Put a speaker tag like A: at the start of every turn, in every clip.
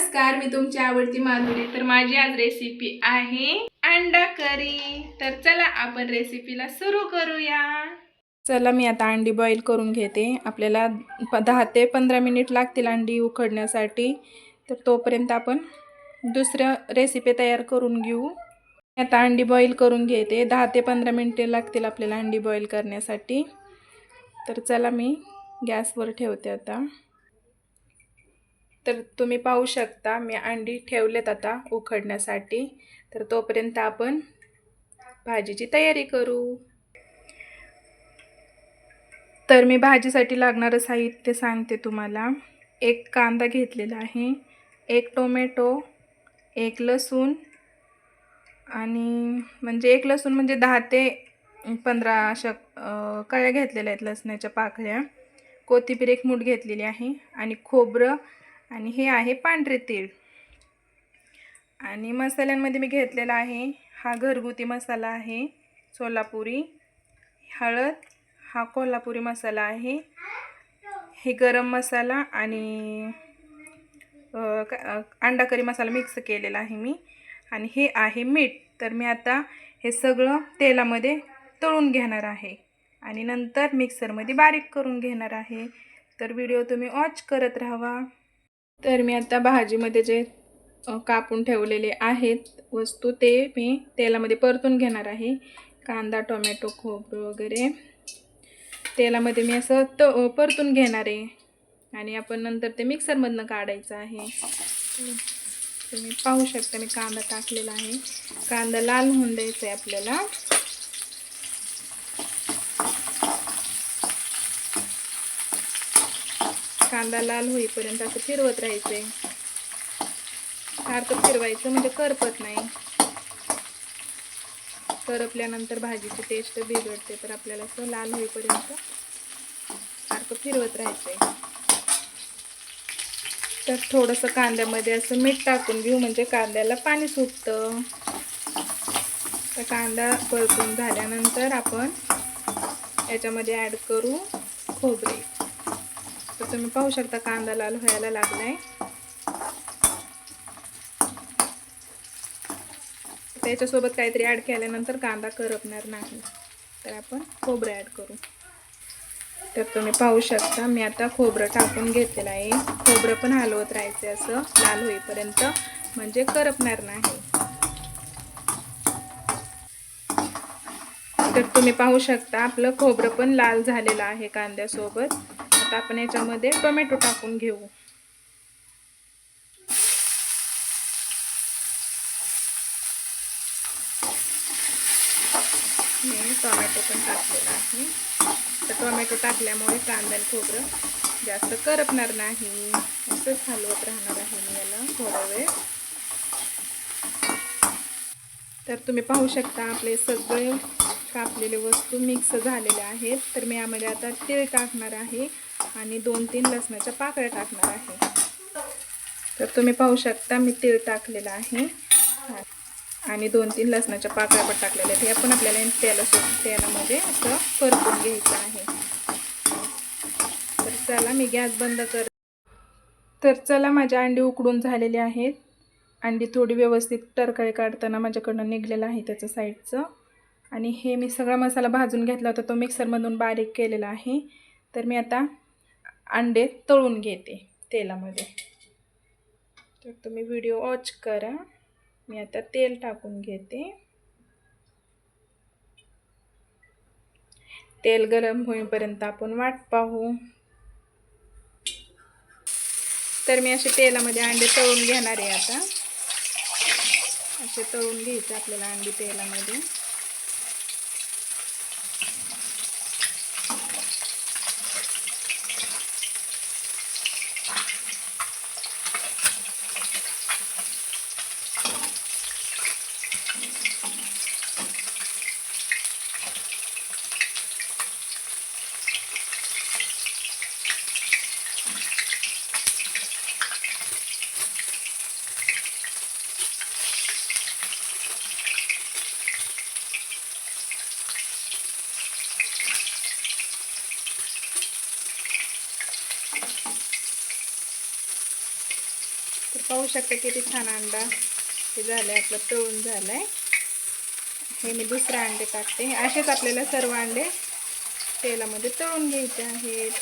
A: नमस्कार मी तुमची आवडती माधुरी. तर माझी आज रेसिपी आहे अंडा करी. तर चला आपण रेसिपीला सुरू करूया. चला मी आता अंडी बॉईल करून घेते. आपल्याला प दहा ते पंधरा मिनिट लागतील अंडी उकडण्यासाठी. तर तोपर्यंत आपण दुसऱ्या रेसिपी तयार करून घेऊ. आता अंडी बॉईल करून घेते. दहा ते पंधरा मिनिटे लागतील आपल्याला अंडी बॉईल करण्यासाठी. तर चला मी गॅसवर ठेवते आता. तर तुम्ही पाहू शकता मी अंडी ठेवलेत आता उखडण्यासाठी. तर तोपर्यंत आपण भाजीची तयारी करू. तर मी भाजीसाठी लागणारं साहित्य सांगते तुम्हाला. एक कांदा घेतलेला आहे एक टोमॅटो एक लसूण आणि म्हणजे एक लसूण म्हणजे दहा ते पंधरा अशा कळ्या घेतलेल्या आहेत लसणाच्या पाकळ्या. कोथिंबीर एक मूठ घेतलेली आहे आणि खोबरं आणि हे आहे पांढरे तीळ. आणि मसाल्यांमध्ये मी घेतलेला आहे हा घरगुती मसाला आहे सोलापुरी हळद हा कोल्हापुरी मसाला आहे हे गरम मसाला आणि अ, अंडा करी मसाला मिक्स केलेला आहे मी. आणि हे आहे मीठ. तर मी आता हे सगळं तेलामध्ये तळून घेणार आहे. आणि नंतर मिक्सरमध्ये बारीक करून घेणार आहे. तर व्हिडिओ तुम्ही वॉच करत राहावा. तर मी आता भाजीमध्ये जे कापून ठेवलेले आहेत वस्तू ते मी तेलामध्ये परतून घेणार आहे. कांदा टोमॅटो खोबरं वगैरे. तेलामध्ये मी असं त परतून घेणार आहे. आणि आपण नंतर ते मिक्सरमधनं काढायचं आहे. तुम्ही पाहू शकता मी कांदा टाकलेला आहे. कांदा लाल होऊन द्यायचा आहे आपल्याला. कांदा लाल होईपर्यंत असं फिरवत राहायचं. आहे सारखं फिरवायचं म्हणजे करपत नाही. करपल्यानंतर भाजीची टेस्ट बिघडते तर आपल्याला असं लाल होईपर्यंत सारखं फिरवत राहायचं. आहे तर थोडंसं कांद्यामध्ये असं मीठ टाकून घेऊ म्हणजे कांद्याला पाणी सुटतं. तर कांदा परतून झाल्यानंतर आपण याच्यामध्ये ॲड करू खोबरे. तर तुम्ही पाहू शकता कांदा लाल व्हायला लागलाय. त्याच्यासोबत काहीतरी ॲड केल्यानंतर कांदा करपणार नाही. तर आपण खोबरं ॲड करू. तर तुम्ही पाहू शकता मी आता खोबरं टाकून घेतलेलं आहे. खोबरं पण हलवत राहायचं असं लाल होईपर्यंत म्हणजे करपणार नाही. तर तुम्ही पाहू शकता आपलं खोबरं पण लाल झालेलं आहे कांद्यासोबत. आता आपण याच्यामध्ये टोमॅटो टाकून घेऊ. मी टोमॅटो पण टाकलेला आहे. तर टोमॅटो टाकल्यामुळे कांदा खोबरं जास्त करपणार नाही. असंच हलवत राहणार आहे मी याला थोडा वेळ. तर तुम्ही पाहू शकता आपले सगळे कापलेले वस्तू मिक्स झालेले आहेत. तर मी यामध्ये आता तीळ टाकणार आहे. आणि दोन तीन लसणाच्या पाकळ्या टाकणार आहे. तर तुम्ही पाहू शकता मी तीळ टाकलेलं आहे. आणि दोन तीन लसणाच्या पाकळ्या पण टाकलेल्या आहेत. हे पण आपल्याला तेला तेलामध्ये असं परतून घ्यायचं आहे. तर चला मी गॅस बंद कर तर चला माझ्या अंडी उकडून झालेले आहेत. अंडी थोडी व्यवस्थित टरकाळी काढताना माझ्याकडनं निघलेलं आहे त्याचं साईडचं. आणि हे मी सगळा मसाला भाजून घेतला होता तो मिक्सरमधून बारीक केलेला आहे. तर मी आता अंडे तळून घेते तेलामध्ये. तर तुम्ही व्हिडिओ वॉच करा. मी आता तेल टाकून घेते. तेल गरम होईपर्यंत आपण वाट पाहू. तर मी असे तेलामध्ये अंडे तळून घेणार आहे आता. असे तळून घ्यायचे आपल्याला अंडी तेलामध्ये. तर पाहू शकता किती छान अंडा हे झालं आहे आपलं तळून झालंय. हे मी दुसरं अंडे टाकते. असेच आपल्याला सर्व अंडे तेलामध्ये तळून घ्यायचे आहेत.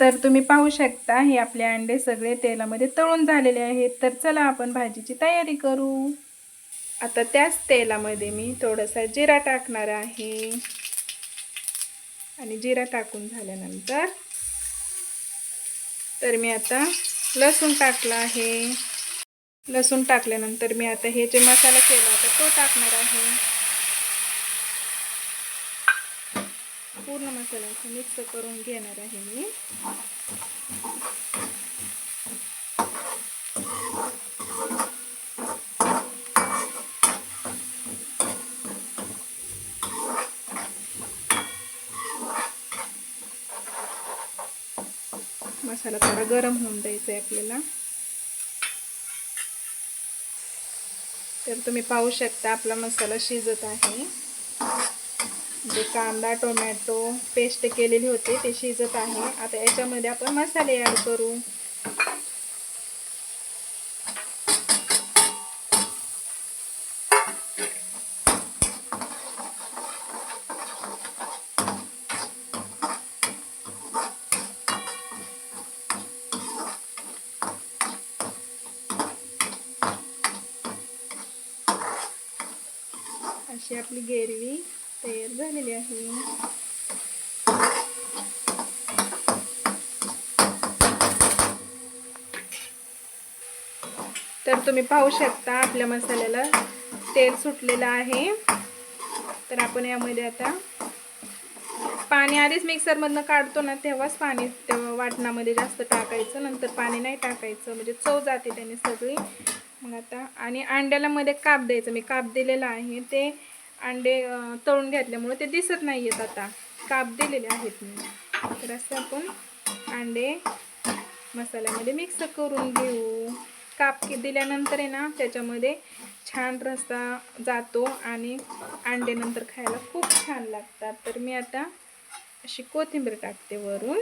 A: तर तुम्ही पाहू शकता हे आपले अंडे सगळे तेलामध्ये तळून झालेले आहेत. तर चला आपण भाजीची तयारी करू. आता त्याच तेलामध्ये मी थोडासा जिरा टाकणार आहे. आणि जिरा टाकून झाल्यानंतर तर मी आता लसूण टाकला आहे. लसूण टाकल्यानंतर मी आता हे जे मसाला केला होता तो टाकणार आहे. पूर्ण मसाल्याचं मिक्स करून घेणार आहे मी. मसाला थोडा गरम होऊन द्यायचा आहे आपल्याला. तर तुम्ही पाहू शकता आपला मसाला शिजत आहे. जे कांदा टोमॅटो पेस्ट केलेली होते ते शिजत आहे. आता याच्यामध्ये आपण मसाले ॲड करू. अशी आपली गेरवी तयार झालेली आहे. तर तुम्ही पाहू शकता आपल्या मसाल्याला तेल सुटलेलं आहे. तर आपण यामध्ये आता पाणी आधीच मिक्सरमधनं काढतो ना तेव्हाच पाणी तेव्हा वाटणामध्ये जास्त टाकायचं. नंतर पाणी नाही टाकायचं म्हणजे चव जाते त्याने सगळी. मग आता आणि अंड्याला मध्ये काप द्यायचं. मी काप दिलेला आहे. ते अंडे तळून घेतल्यामुळे ते दिसत नाही आहेत आता. काप दिलेले आहेत मी. तर असं आपण अंडे मसाल्यामध्ये मिक्स करून घेऊ. काप के- दिल्यानंतर आहे ना त्याच्यामध्ये छान रस्सा जातो आणि अंडे नंतर खायला खूप छान लागतात. तर मी आता अशी कोथिंबीर टाकते वरून.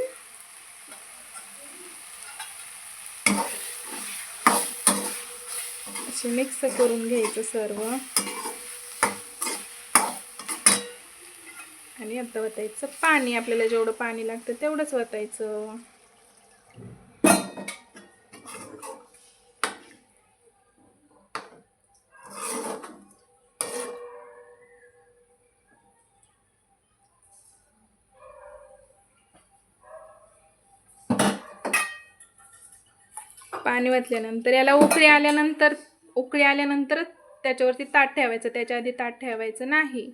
A: असे मिक्स करून घ्यायचं सर्व. आणि आता वतायचं पाणी आपल्याला जेवढं पाणी लागतं तेवढंच वतायचं. पाणी वतल्यानंतर याला उकळी आल्यानंतर उकळी आल्यानंतर त्याच्यावरती ताट ठेवायचं. त्याच्या आधी ताट ठेवायचं नाही.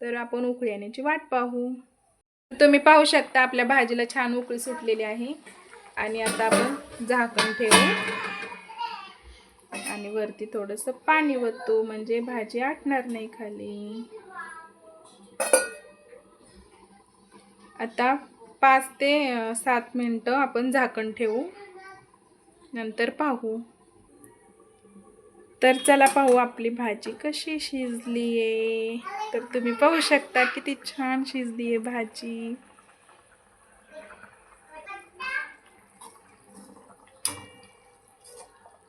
A: तर आपण उकळी येण्याची वाट पाहू. तुम्ही पाहू शकता आपल्या भाजीला छान उकळी सुटलेली आहे. आणि आता आपण झाकण ठेवू. आणि वरती थोडंसं पाणी वतू म्हणजे भाजी आटणार नाही खाली. आता पाच ते सात मिनटं आपण झाकण ठेवू. नंतर पाहू. तर चला पाहू आपली भाजी कशी शिजली आहे तर तुम्ही पाहू शकता किती छान शिजली आहे भाजी.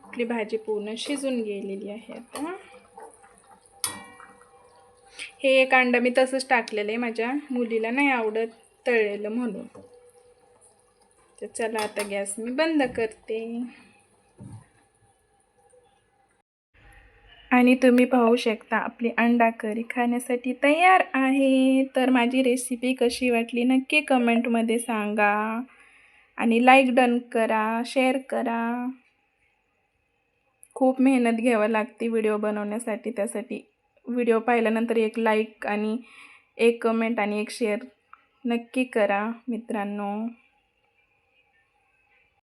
A: आपली भाजी पूर्ण शिजून गेलेली आहे आता. हे एक अंडं मी तसंच टाकलेलं आहे माझ्या मुलीला नाही आवडत तळलेलं म्हणून. तर चला आता गॅस मी बंद करते. आणि तुम्ही पाहू शकता आपली अंडा करी खाण्यासाठी तयार आहे. तर माझी रेसिपी कशी वाटली नक्की कमेंटमध्ये सांगा. आणि लाईक डन करा शेअर करा. खूप मेहनत घ्यावं लागते व्हिडिओ बनवण्यासाठी त्यासाठी. व्हिडिओ पाहिल्यानंतर एक लाईक आणि एक कमेंट आणि एक शेअर नक्की करा मित्रांनो.